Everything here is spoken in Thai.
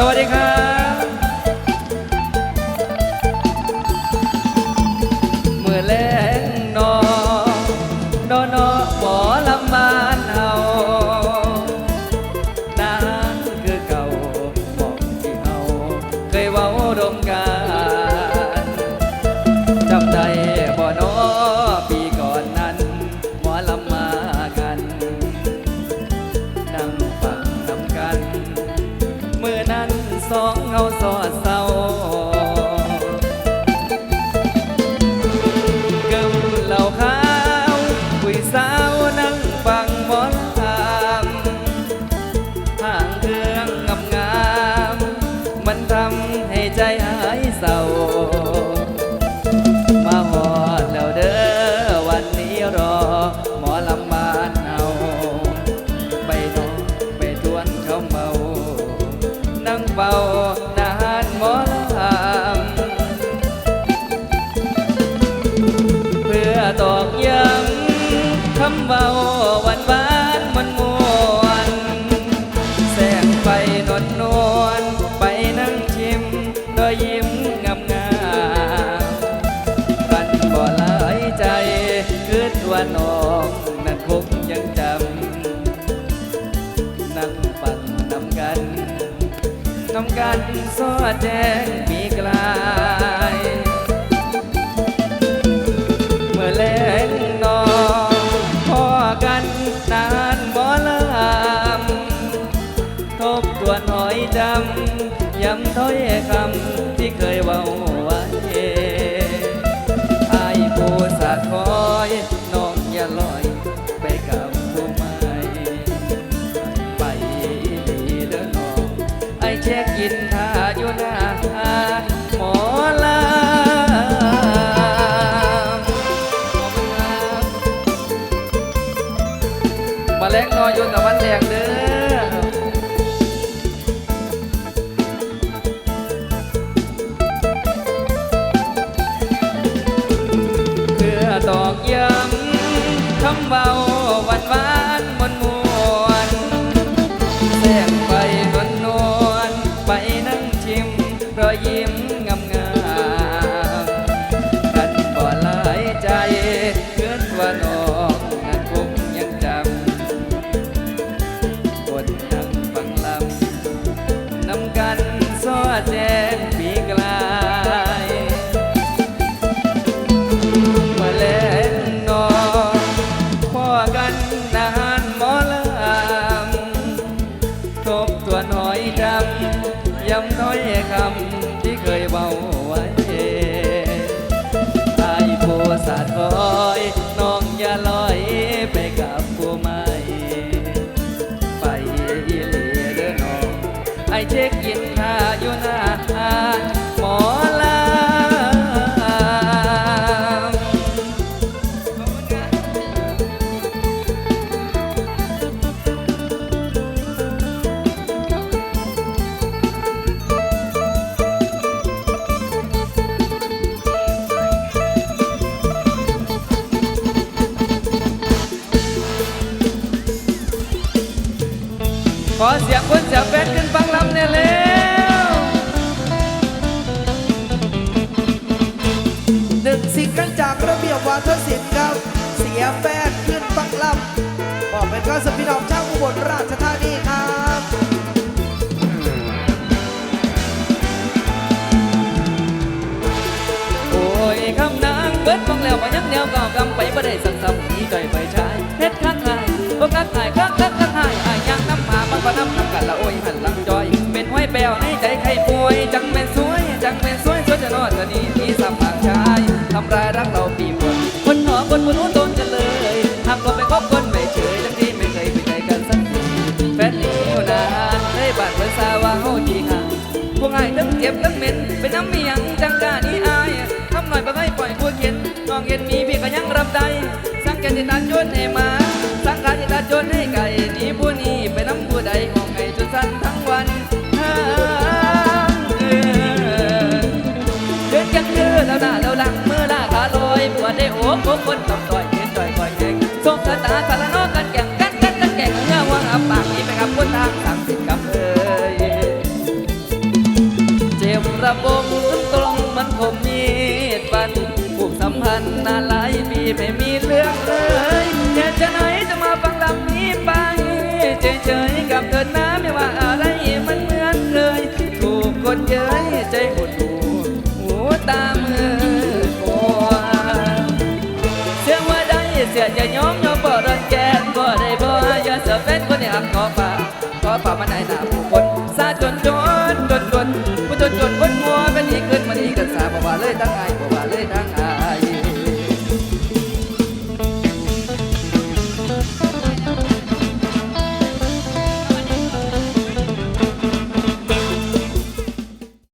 สวัสดีครับเมื่อแลงนอนอนอหมอลำบานเฮานานคือเก่าบอกที่เฮาเคยเว้าดมกัน เงาสอดเศร้ากำเหล่าขาวคุยสา สอดแจ้ง เช็คกินท่าอยู่หน้าหมอลำมาแลงนอนอยู่ตะวันแดงเด้อเพื่อตอกย้ำคำเบา นำกันสอแจ ขอเสียงคนเสียงแฟนขึ้นฟังลำเนี่ยเร็วหนึ่งสิ่งกันจากระเบียบวาทศิลป์ครับ เสียแฟนขึ้นฟังลำบอกเป็นก็สพี่น้องชาวอุบลราชธานีครับโอ้ยคำนางเบิดฟังแล้วบ่ยังแนวก่ากำไปบ่ได้สักซ้ำนี่ใจไปใช้เฮ็ดคักหายโอ้คักหายคักคักคักหายอายอยาก น้ำหาบับนำกันละโอ้ยหันลังจอย เป็นห้อยแปวในใจใครป่วย จังเป็นสวย จังเป็นสวยสวยจะนอดจะนี่ที่สมัครชายทำร้ายรักเราปีปนคนหนอคนมุนอุ้นโดนกันเลยหากเราไปคบคนไม่เฉยทั้งที่ไม่เคยไปใจกันสักทีแฟนนี้อยู่นานได้บาดเบอร์ซาว่าเฮาดีค่ะพวกไอ้ทั้งเจ็บทั้งเหม็นเป็นน้ำเมียงจังกานี้อายทำหน่อยบ่ให้ปล่อยพวกเย็นน้องเย็นมีพี่ก็ยังรับได้สังเกตที่ตาโจนให้มา ระบมทั้งตรงมันคมมีดปันผูกสัมพันธ์นานหลายปีไม่มีเรื่องเลยเธอจะไหนจะมาฟังลำนี้ไปเฉยๆกับเธอนะไม่ว่าอะไรมันเหมือนเคยถูกกดเย้ยใจหดหูหูตาเมื่อมัวเสียงว่าได้เสียจะย้อมย้อมบ่รอนแกนบ่ได้บ่อย่าเสียเป็นคนอยากขอป่าขอป่ามันไหนหนา จนจ